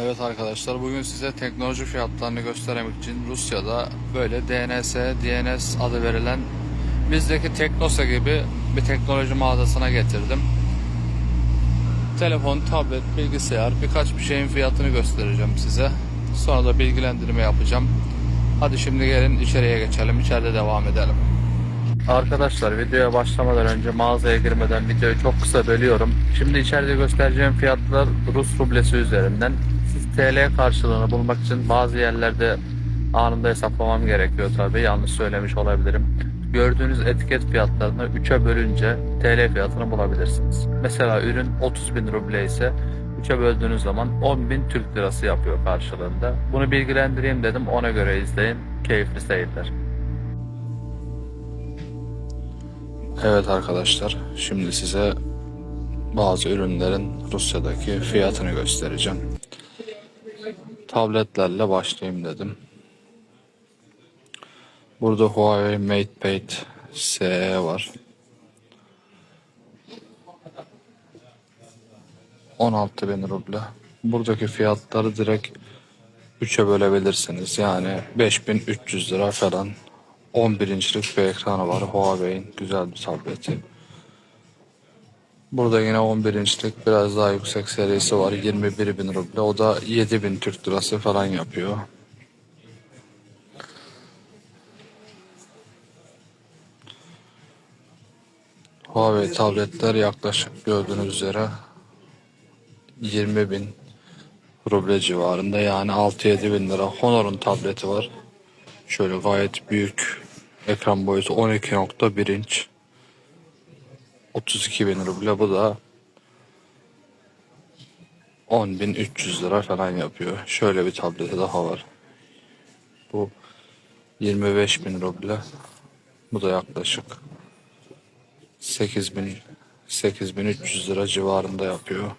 Evet arkadaşlar bugün size teknoloji fiyatlarını göstermek için Rusya'da böyle DNS, DNS adı verilen bizdeki Teknosa gibi bir teknoloji mağazasına getirdim. Telefon, tablet, bilgisayar birkaç bir şeyin fiyatını göstereceğim size. Sonra da bilgilendirme yapacağım. Hadi şimdi gelin içeriye geçelim. İçeride devam edelim. Arkadaşlar videoya başlamadan önce mağazaya girmeden videoyu çok kısa bölüyorum. Şimdi içeride göstereceğim fiyatlar Rus rublesi üzerinden. TL karşılığını bulmak için bazı yerlerde anında hesaplamam gerekiyor tabi. Yanlış söylemiş olabilirim. Gördüğünüz etiket fiyatlarını 3'e bölünce TL fiyatını bulabilirsiniz. Mesela ürün 30 bin ruble ise 3'e böldüğünüz zaman 10 bin Türk lirası yapıyor karşılığında. Bunu bilgilendireyim dedim ona göre izleyin. Keyifli seyirler. Evet arkadaşlar, şimdi size bazı ürünlerin Rusya'daki fiyatını göstereceğim. Tabletlerle başlayayım dedim. Burada Huawei MatePad SE var. 16 bin ruble. Buradaki fiyatları direkt 3'e bölebilirsiniz. Yani 5300 lira falan. 11 inçlik bir ekranı var. Huawei'in güzel bir tableti. Burada yine 11 inçlik biraz daha yüksek serisi var. 21 bin ruble. O da 7 bin Türk lirası falan yapıyor. Huawei tabletler yaklaşık gördüğünüz üzere 20 bin ruble civarında yani 6-7 bin lira. Honor'un tableti var. Şöyle gayet büyük ekran boyutu 12.1 inç. 32 bin ruble bu da 10.300 lira falan yapıyor. Şöyle bir tableti daha var. Bu 25 bin ruble. Bu da yaklaşık 8000 8300 lira civarında yapıyor.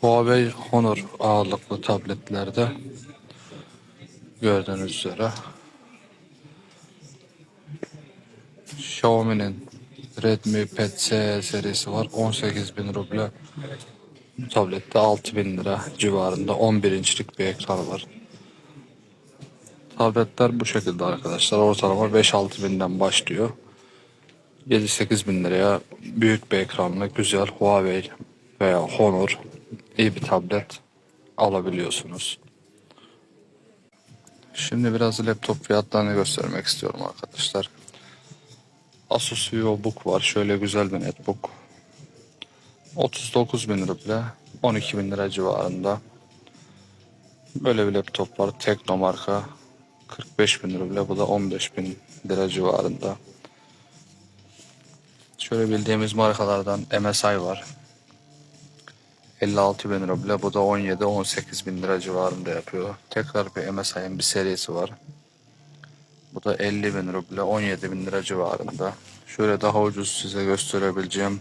Huawei Honor ağırlıklı tabletlerde gördüğünüz üzere Xiaomi'nin Redmi Pad SE serisi var. 18 bin ruble. Tablette 6 bin lira civarında 11 inçlik bir ekran var. Tabletler bu şekilde arkadaşlar. Ortalama 5-6 binden başlıyor. 7-8 bin liraya büyük bir ekranlı güzel Huawei veya Honor iyi bir tablet alabiliyorsunuz. Şimdi biraz laptop fiyatlarını göstermek istiyorum arkadaşlar. Asus VivoBook var. Şöyle güzel bir netbook. 39 bin ruble. 12 bin lira civarında. Böyle bir laptop var. Tekno marka. 45 bin ruble. Bu da 15 bin lira civarında. Şöyle bildiğimiz markalardan MSI var. 56 bin ruble. Bu da 17-18 bin lira civarında yapıyor. Tekrar bir MSI'nin bir serisi var. Bu da 50 bin ruble, 17 bin lira civarında. Şöyle daha ucuz size gösterebileceğim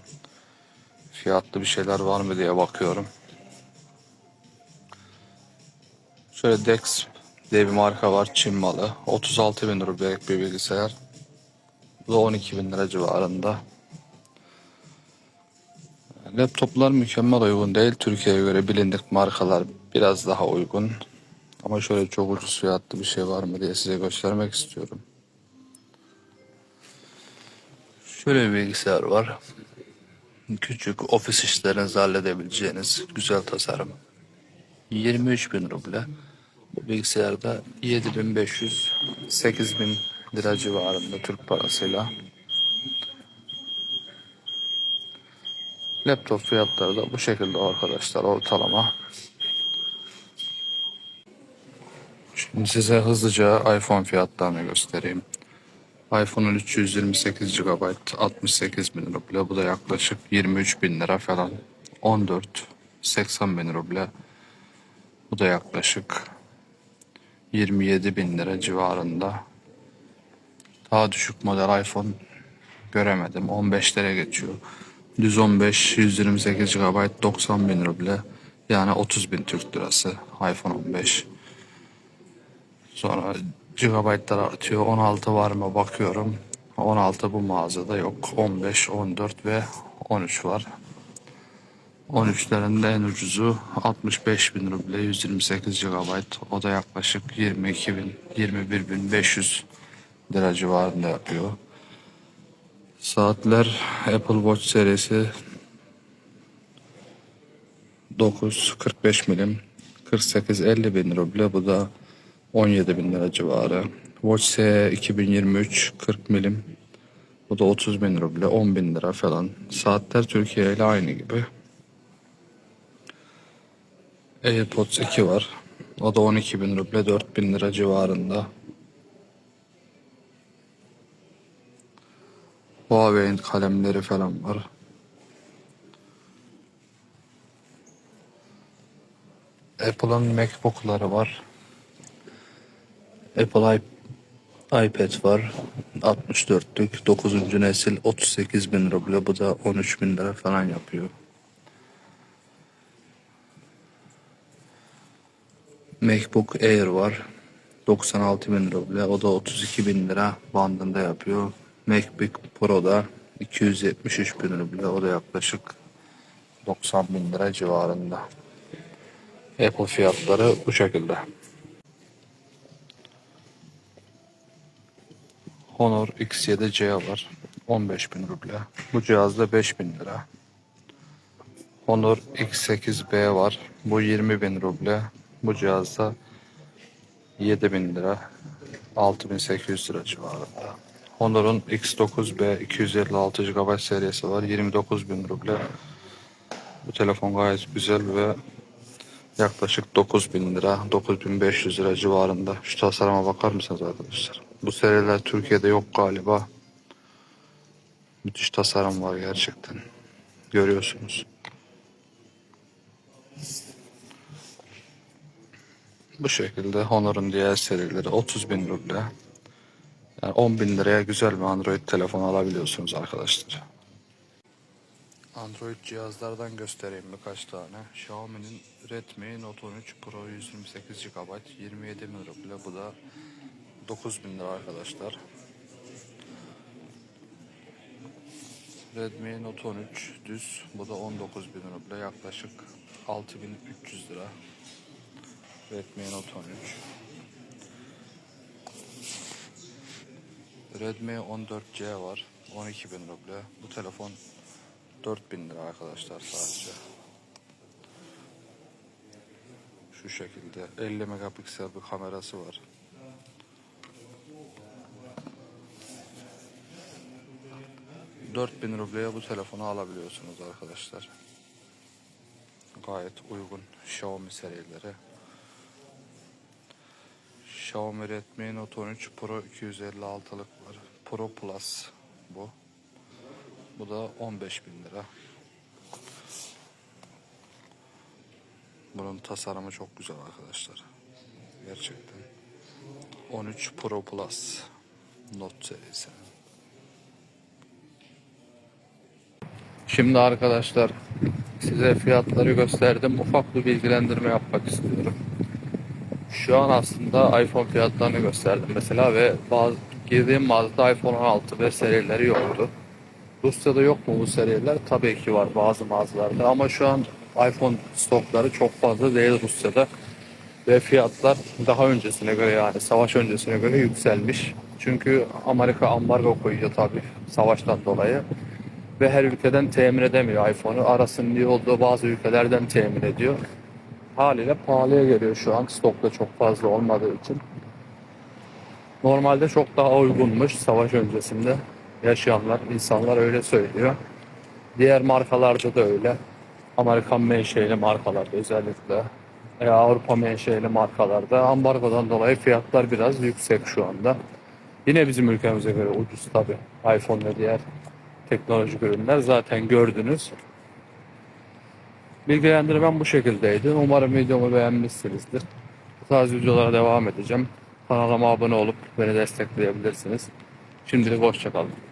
fiyatlı bir şeyler var mı diye bakıyorum. Şöyle Dex diye bir marka var, Çin malı. 36 bin rublelik bir bilgisayar. Bu da 12 bin lira civarında. Laptoplar mükemmel uygun değil. Türkiye'ye göre bilindik markalar biraz daha uygun. Ama şöyle çok ucuz fiyatlı bir şey var mı diye size göstermek istiyorum. Şöyle bir bilgisayar var. Küçük ofis işlerinizi halledebileceğiniz güzel tasarım. 23 bin ruble. Bu bilgisayarda 7500 8000 lira civarında Türk parasıyla. Laptop fiyatları da bu şekilde arkadaşlar ortalama. Şimdi size hızlıca iPhone fiyatlarını göstereyim. iPhone'un 328 GB 68 bin ruble. Bu da yaklaşık 23 bin lira falan. 14 80 bin ruble. Bu da yaklaşık 27 bin lira civarında. Daha düşük model iPhone göremedim. 15'lere geçiyor. Düz 15 128 GB 90 bin ruble. Yani 30 bin Türk lirası iPhone 15. Sonra gigabaytlar artıyor. 16 var mı bakıyorum. 16 bu mağazada yok. 15, 14 ve 13 var. 13'lerinde en ucuzu 65 bin ruble 128 GB. O da yaklaşık 22 bin 21 bin 500 lira civarında yapıyor. Saatler Apple Watch serisi 9 45 milim 48 50 bin ruble bu da 17 bin lira civarı. Watch SE 2023 40 milim bu da 30 bin ruble 10 bin lira falan. Saatler Türkiye ile aynı gibi. AirPods 2 var. O da 12 bin ruble 4 bin lira civarında. Huawei'in kalemleri falan var. Apple'ın MacBook'ları var. Apple iP- iPad var. 64'lük 9. nesil 38 bin ruble. Bu da 13 bin lira falan yapıyor. MacBook Air var. 96 bin ruble. O da 32 bin lira bandında yapıyor. MacBook Pro da 273 bin ruble. O da yaklaşık 90 bin lira civarında. Apple fiyatları bu şekilde. Honor X7C var. 15 bin ruble. Bu cihazda 5 bin lira. Honor X8B var. Bu 20 bin ruble. Bu cihazda 7 bin lira. 6800 lira civarında. Honor'un X9B 256 GB serisi var. 29 bin ruble. Bu telefon gayet güzel ve yaklaşık 9000 lira, 9500 lira civarında. Şu tasarıma bakar mısınız arkadaşlar? Bu seriler Türkiye'de yok galiba. Müthiş tasarım var gerçekten. Görüyorsunuz. Bu şekilde Honor'un diğer serileri 30 bin ruble. Yani 10 bin liraya güzel bir Android telefon alabiliyorsunuz arkadaşlar. Android cihazlardan göstereyim birkaç tane. Xiaomi'nin Redmi Note 13 Pro 128 GB 27 bin ruble. Bu da 9 bin lira arkadaşlar. Redmi Note 13 düz. Bu da 19 bin ruble. Yaklaşık 6300 lira. Redmi Note 13. Redmi 14C var. 12 bin ruble. Bu telefon 4000 lira arkadaşlar sadece. Şu şekilde 50 megapiksel bir kamerası var. Bin rubleye bu telefonu alabiliyorsunuz arkadaşlar. Gayet uygun Xiaomi serileri. Xiaomi Redmi Note 13 Pro 256'lık var. Pro Plus bu. Bu da 15 bin lira. Bunun tasarımı çok güzel arkadaşlar. Gerçekten. 13 Pro Plus Note serisi. Şimdi arkadaşlar size fiyatları gösterdim. Ufak bir bilgilendirme yapmak istiyorum. Şu an aslında iPhone fiyatlarını gösterdim mesela ve bazı girdiğim mağazada iPhone 16 ve serileri yoktu. Rusya'da yok mu bu seriler? Tabii ki var bazı mağazalarda ama şu an iPhone stokları çok fazla değil Rusya'da. Ve fiyatlar daha öncesine göre yani savaş öncesine göre yükselmiş. Çünkü Amerika ambargo koyuyor tabii savaştan dolayı. Ve her ülkeden temin edemiyor iPhone'u. Arasının iyi olduğu bazı ülkelerden temin ediyor. Haliyle pahalıya geliyor şu an stokta çok fazla olmadığı için. Normalde çok daha uygunmuş savaş öncesinde yaşayanlar, insanlar öyle söylüyor. Diğer markalarda da öyle. Amerikan menşeli markalarda özellikle veya Avrupa menşeli markalarda ambargodan dolayı fiyatlar biraz yüksek şu anda. Yine bizim ülkemize göre ucuz tabi. iPhone ve diğer teknolojik ürünler zaten gördünüz. Bilgilendirmem bu şekildeydi. Umarım videomu beğenmişsinizdir. Bu tarz videolara devam edeceğim. Kanalıma abone olup beni destekleyebilirsiniz. Şimdilik hoşçakalın.